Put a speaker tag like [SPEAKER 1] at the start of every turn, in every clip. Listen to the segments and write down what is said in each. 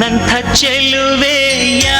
[SPEAKER 1] నన్నంత చెలువేయా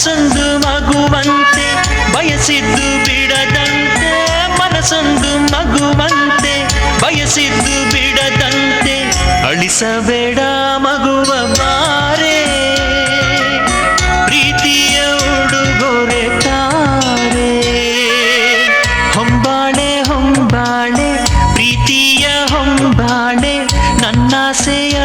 [SPEAKER 1] ಮನಸ್ಸೊಂದು ಮಗುವಂತೆ, ಬಯಸಿದ್ದು ಬಿಡದಂತೆ, ಮನಸ್ಸೊಂದು ಮಗುವಂತೆ, ಬಯಸಿದ್ದು ಬಿಡದಂತೆ, ಅಳಿಸಬೇಡ ಮಗುವ ಬಾರೆ. ಪ್ರೀತಿಯ ಉಡುಗೊರೆ ತಾರೆ. ಹೊಂಬಾಣೆ ಹೊಂಬಾಣೆ, ಪ್ರೀತಿಯ ಹೊಂಬಾಣೆ, ನನ್ನಾಸೆಯ